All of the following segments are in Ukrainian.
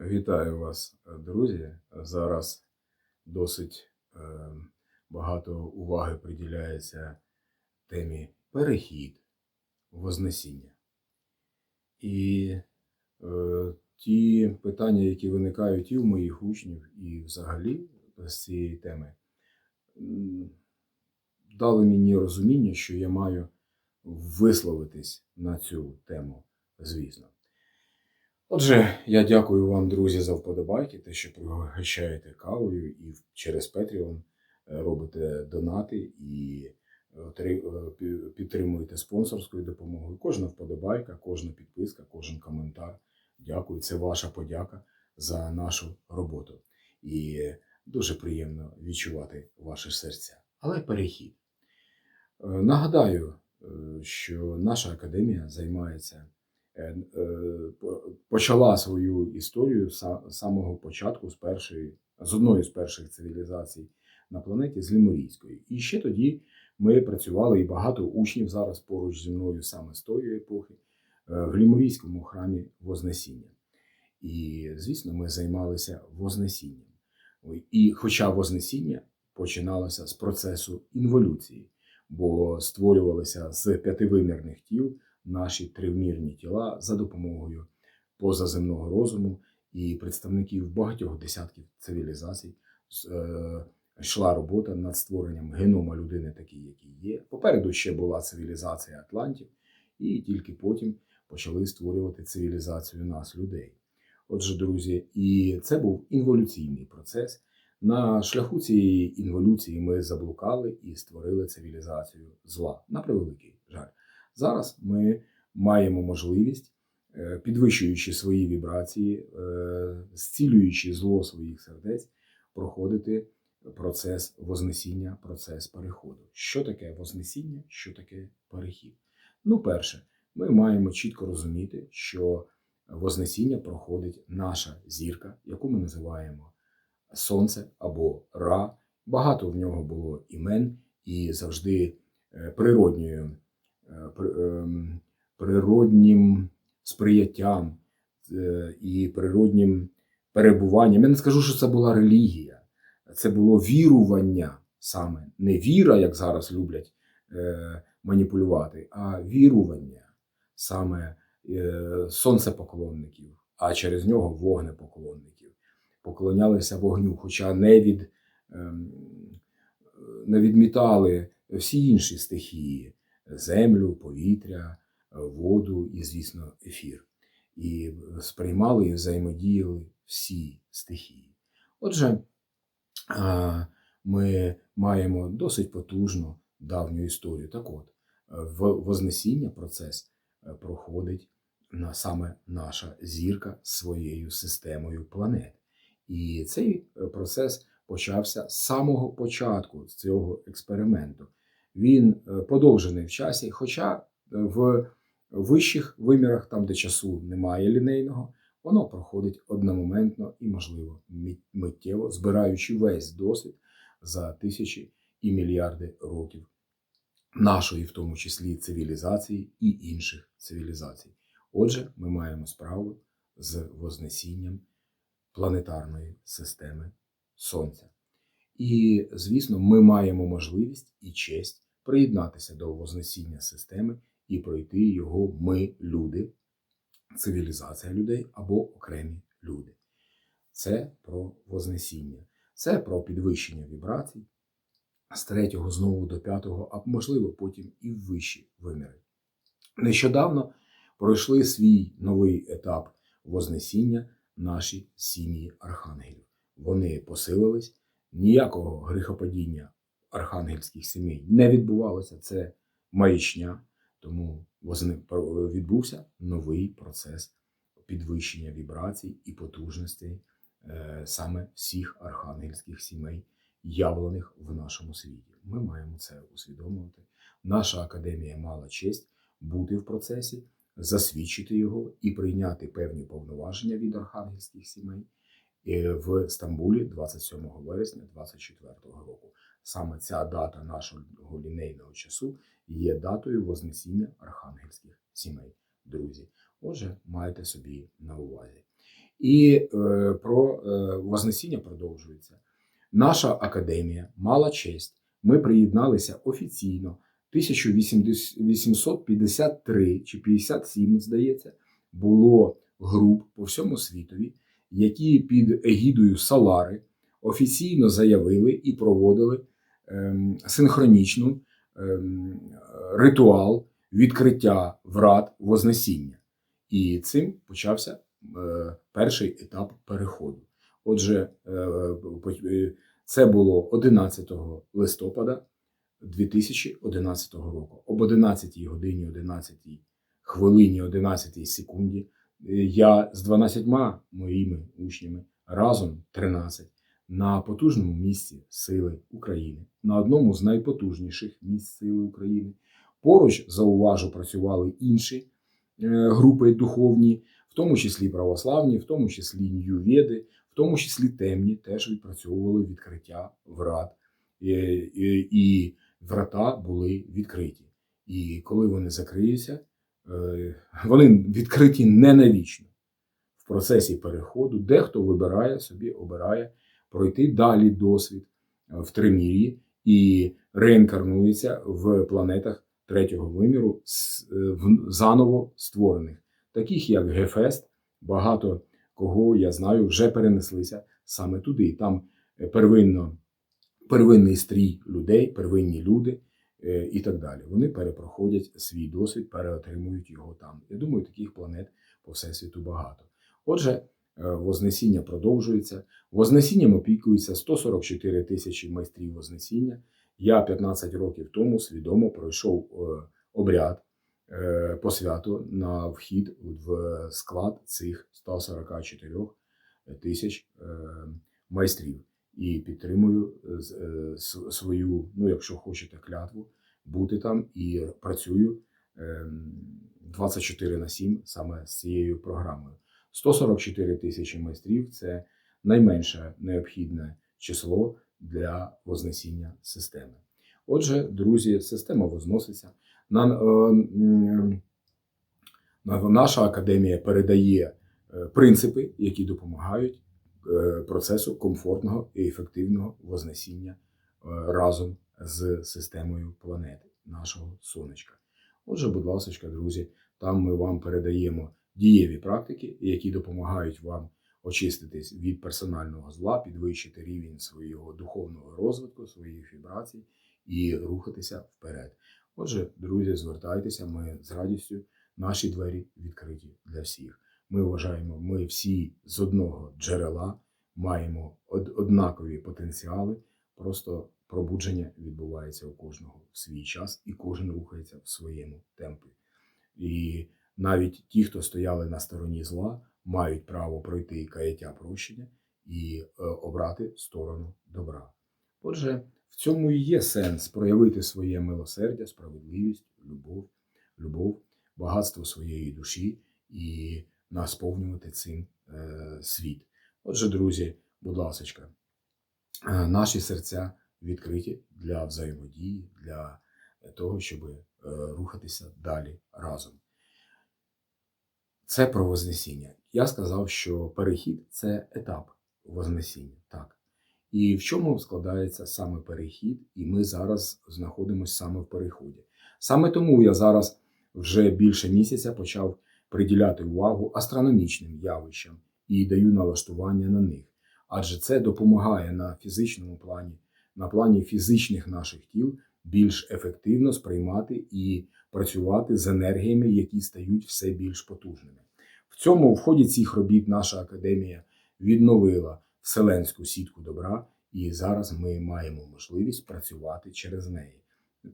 Вітаю вас, друзі. Зараз досить е, багато уваги приділяється темі перехід, вознесіння. І е, ті питання, які виникають і в моїх учнів, і взагалі з цієї теми, дали мені розуміння, що я маю висловитись на цю тему, звісно. Отже, я дякую вам, друзі, за вподобайки, те, що пригощаєте кавою і через Patreon е, робите донати і е, пі- підтримуєте спонсорською допомогою. Кожна вподобайка, кожна підписка, кожен коментар. Дякую. Це ваша подяка за нашу роботу. І дуже приємно відчувати ваше серця. Але перехід. Е, Нагадаю, е, що наша академія займається е, е, почала свою історію з самого початку, з першої, з одної з перших цивілізацій на планеті, з Лімурійської. І ще тоді ми працювали, і багато учнів зараз поруч зі мною саме з тої епохи, е, в Лімурійському храмі Вознесіння. І, звісно, ми займалися Вознесінням. І хоча Вознесіння починалося з процесу інволюції, бо створювалися з п'ятивимірних тіл наші тривмірні тіла за допомогою позаземного розуму і представників багатьох десятків цивілізацій е, йшла робота над створенням генома людини, такий, який є. Попереду ще була цивілізація Атлантів, і тільки потім почали створювати цивілізацію нас, людей. Отже, друзі, і це був інволюційний процес. На шляху цієї інволюції ми заблукали і створили цивілізацію зла. На превеликий жаль. Зараз ми маємо можливість, е, підвищуючи свої вібрації, е, зцілюючи зло своїх сердець, проходити процес вознесіння, процес переходу. Що таке вознесіння, що таке перехід? Ну, перше, ми маємо чітко розуміти, що вознесіння проходить наша зірка, яку ми називаємо Сонце або Ра. Багато в нього було імен і завжди е, природньою, при- природнім сприяттям е, і природнім перебуванням. Я не скажу, що це була релігія, це було вірування саме. Не віра, як зараз люблять е, маніпулювати, а вірування саме е, сонцепоклонників, а через нього вогнепоклонників. Поклонялися вогню, хоча не, від, ем, не відмітали всі інші стихії: землю, повітря, воду і, звісно, ефір. І сприймали і взаємодіяли всі стихії. Отже, ми маємо досить потужну давню історію. Так от, Вознесіння процес е, проходить на саме наша зірка з своєю системою планет. І цей е, процес почався з самого початку цього експерименту. Він е, подовжений в часі, хоча е, в вищих вимірах, там, де часу немає лінейного, воно проходить одномоментно і, можливо, миттєво, збираючи весь досвід за тисячі і мільярди років нашої, в тому числі, цивілізації і інших цивілізацій. Отже, ми маємо справу з вознесінням планетарної системи Сонця. І, звісно, ми маємо можливість і честь приєднатися до вознесіння системи і пройти його ми, люди, цивілізація людей або окремі люди. Це про вознесіння, це про підвищення вібрацій з третього знову до п'ятого, а можливо потім і вищі виміри. Нещодавно пройшли свій новий етап вознесіння наші сім'ї архангелів. Вони посилились, ніякого гріхопадіння архангельських сімей не відбувалося. Це маячня, тому відбувся новий процес підвищення вібрацій і потужностей е, саме всіх архангельських сімей, явлених в нашому світі. Ми маємо це усвідомлювати. Наша академія мала честь бути в процесі, засвідчити його і прийняти певні повноваження від архангельських сімей е, в Стамбулі 27 вересня 2024 року. Саме ця дата нашого лінейного часу є датою Вознесіння архангельських сімей, друзі. Отже, майте собі на увазі. І е, про е, Вознесіння продовжується. Наша академія мала честь. Ми приєдналися офіційно 1853 чи 57, здається, було груп по всьому світові, які під егідою Салари офіційно заявили і проводили синхронічну ем, ритуал відкриття врат Вознесіння. І цим почався е, перший етап переходу. Отже, е, е, це було 11 листопада 2011 року. Об 11 годині 11 хвилині 11 секунді я з 12 моїми учнями разом 13 на потужному місці Сили України, на одному з найпотужніших місць Сили України. Поруч, зауважу, працювали інші е, групи духовні, в тому числі православні, в тому числі нью-веди, в тому числі темні, теж відпрацьовували відкриття врат. І, і, і врата були відкриті. І коли вони закриються, е, вони відкриті не навічно. В процесі переходу дехто вибирає собі, обирає пройти далі досвід е, в тримір'ї і реінкарнується в планетах третього виміру, е, заново створених, таких як Гефест, багато кого я знаю, вже перенеслися саме туди. Там е, первинно, первинний стрій людей, первинні люди і так далі. Вони перепроходять свій досвід, переотримують його там. Я думаю, таких планет по всесвіту багато. Отже, Вознесіння продовжується. Вознесінням опікується 144 тисячі майстрів Вознесіння. Я 15 років тому свідомо пройшов е, обряд е, посвяту на вхід в склад цих 144 тисяч е, майстрів. І підтримую е, е, свою, ну якщо хочете, клятву бути там і працюю е, 24 на 7 саме з цією програмою. 144 тисячі майстрів це найменше необхідне число для вознесіння системи. Отже, друзі, система возноситься. Е, на- наша академія передає е, принципи, які допомагають е, процесу комфортного і ефективного вознесіння е, разом з системою планети, нашого сонечка. Отже, будь ласка, друзі, там ми вам передаємо дієві практики, які допомагають вам очиститись від персонального зла, підвищити рівень свого духовного розвитку, своїх вібрацій і рухатися вперед. Отже, друзі, звертайтеся, ми з радістю наші двері відкриті для всіх. Ми вважаємо, ми всі з одного джерела маємо однакові потенціали, просто пробудження відбувається у кожного в свій час, і кожен рухається в своєму темпі. І навіть ті, хто стояли на стороні зла, мають право пройти каяття прощення і е, обрати сторону добра. Отже, в цьому і є сенс проявити своє милосердя, справедливість, любов, любов, багатство своєї душі і насповнювати цим е, світ. Отже, друзі, будь ласка, е, наші серця відкриті для взаємодії, для того, щоб рухатися далі разом. Це про Вознесіння. Я сказав, що перехід це етап Вознесіння. Так. І в чому складається саме перехід, і ми зараз знаходимося саме в переході. Саме тому я зараз вже більше місяця почав приділяти увагу астрономічним явищам і даю налаштування на них. Адже це допомагає на фізичному плані, на плані фізичних наших тіл більш ефективно сприймати і працювати з енергіями, які стають все більш потужними. В цьому в ході цих робіт наша академія відновила вселенську сітку добра, і зараз ми маємо можливість працювати через неї.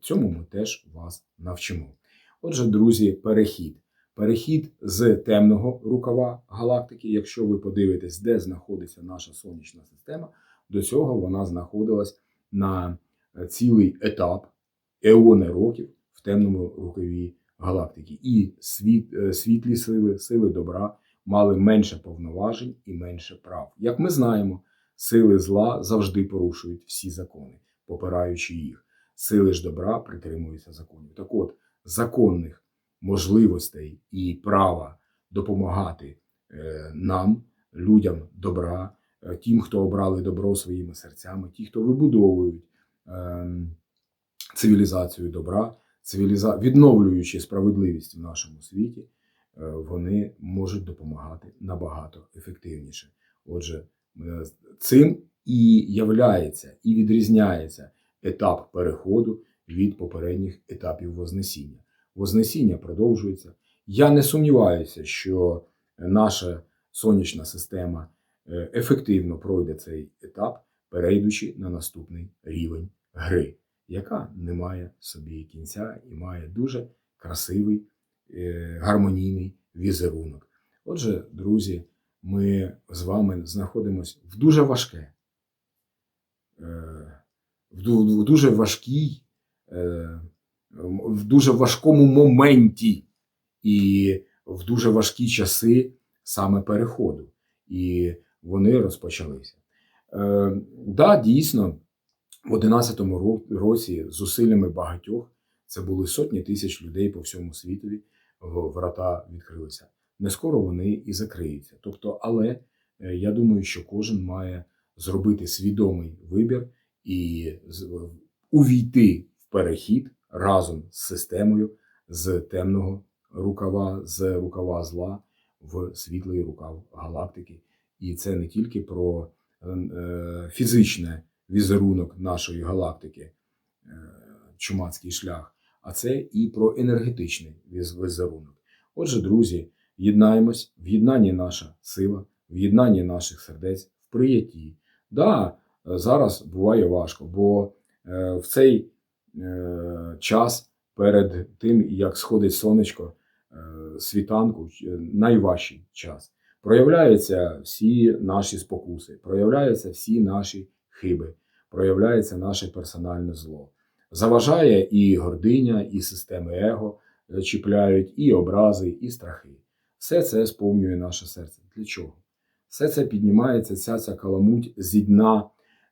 Цьому ми теж вас навчимо. Отже, друзі, перехід. Перехід з темного рукава галактики. Якщо ви подивитесь, де знаходиться наша сонячна система, до цього вона знаходилась на цілий етап еони років темному рукаві галактики. І світ, е, світлі сили, сили добра мали менше повноважень і менше прав. Як ми знаємо, сили зла завжди порушують всі закони, попираючи їх. Сили ж добра притримуються законів. Так от, законних можливостей і права допомагати е, нам людям добра, е, тим, хто обрали добро своїми серцями, ті, хто вибудовують ем, цивілізацію добра, цивіліза... відновлюючи справедливість в нашому світі, е, вони можуть допомагати набагато ефективніше. Отже, е, цим і являється, і відрізняється етап переходу від попередніх етапів Вознесіння. Вознесіння продовжується. Я не сумніваюся, що наша сонячна система е, ефективно пройде цей етап, перейдучи на наступний рівень гри, яка не має собі кінця і має дуже красивий е, гармонійний візерунок. Отже, друзі, ми з вами знаходимося в дуже важке, е, в дуже важкій, е, в дуже важкому моменті і в дуже важкі часи саме переходу. І вони розпочалися. Е, да, дійсно, в 11-му ро- році зусиллями багатьох це були сотні тисяч людей по всьому світові, врата відкрилися. Не скоро вони і закриються. Тобто, але е, я думаю, що кожен має зробити свідомий вибір і увійти в перехід разом з системою з темного рукава, з рукава зла в світлий рукав галактики. І це не тільки про е, е, фізичне візерунок нашої галактики, е, чумацький шлях, а це і про енергетичний візерунок. Отже, друзі, єднаємось, в єднанні наша сила, в єднанні наших сердець, в приятті. Да, е, зараз буває важко, бо е, в цей час перед тим, як сходить сонечко світанку, найважчий час. Проявляються всі наші спокуси, проявляються всі наші хиби, проявляється наше персональне зло. Заважає і гординя, і системи его чіпляють, і образи, і страхи. Все це сповнює наше серце. Для чого? Все це піднімається, ця ця каламуть зі дна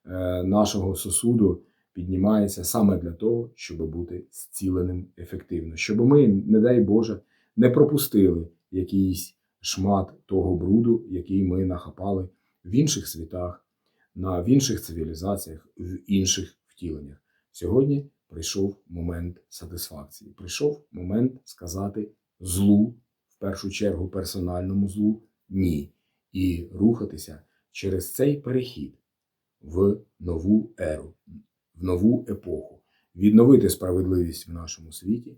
е, нашого сосуду піднімається саме для того, щоб бути зціленим ефективно, щоб ми, не дай Боже, не пропустили якийсь шмат того бруду, який ми нахапали в інших світах, на в інших цивілізаціях, в інших втіленнях. Сьогодні прийшов момент сатисфакції. Прийшов момент сказати злу, в першу чергу персональному злу, ні. І рухатися через цей перехід в нову еру, в нову епоху, відновити справедливість в нашому світі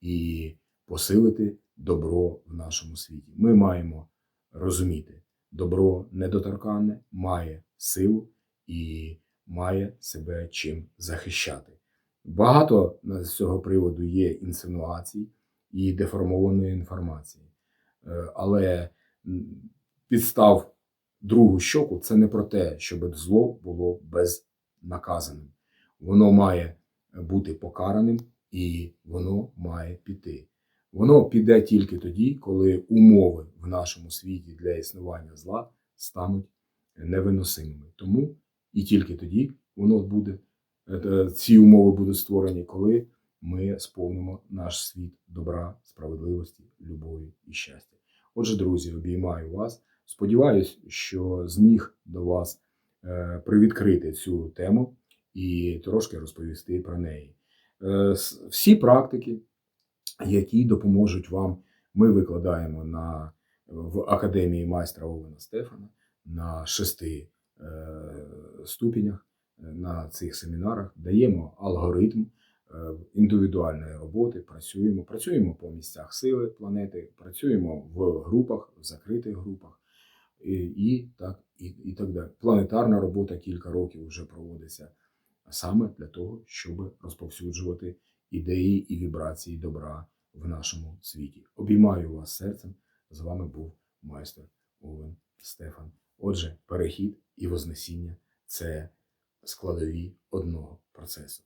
і посилити добро в нашому світі. Ми маємо розуміти, добро недоторканне має силу і має себе чим захищати. Багато з цього приводу є інсинуацій і деформованої інформації. Е, Але підстав другу щоку це не про те, щоб зло було безнаказаним. Воно має бути покараним і воно має піти. Воно піде тільки тоді, коли умови в нашому світі для існування зла стануть невиносимими. Тому і тільки тоді воно буде, е, ці умови будуть створені, коли ми сповнимо наш світ добра, справедливості, любові і щастя. Отже, друзі, обіймаю вас. Сподіваюсь, що зміг до вас е, привідкрити цю тему і трошки розповісти про неї. Е, Всі практики, які допоможуть вам, ми викладаємо на, в Академії майстра Овена Стефана на шести е, ступенях е, на цих семінарах, даємо алгоритм е, індивідуальної роботи, працюємо, працюємо по місцях сили планети, працюємо в групах, в закритих групах і, і так і, і так далі. Планетарна робота кілька років вже проводиться саме для того, щоб розповсюджувати ідеї і вібрації добра в нашому світі. Обіймаю вас серцем. З вами був майстер Овен Стефан. Отже, перехід і вознесіння це складові одного процесу.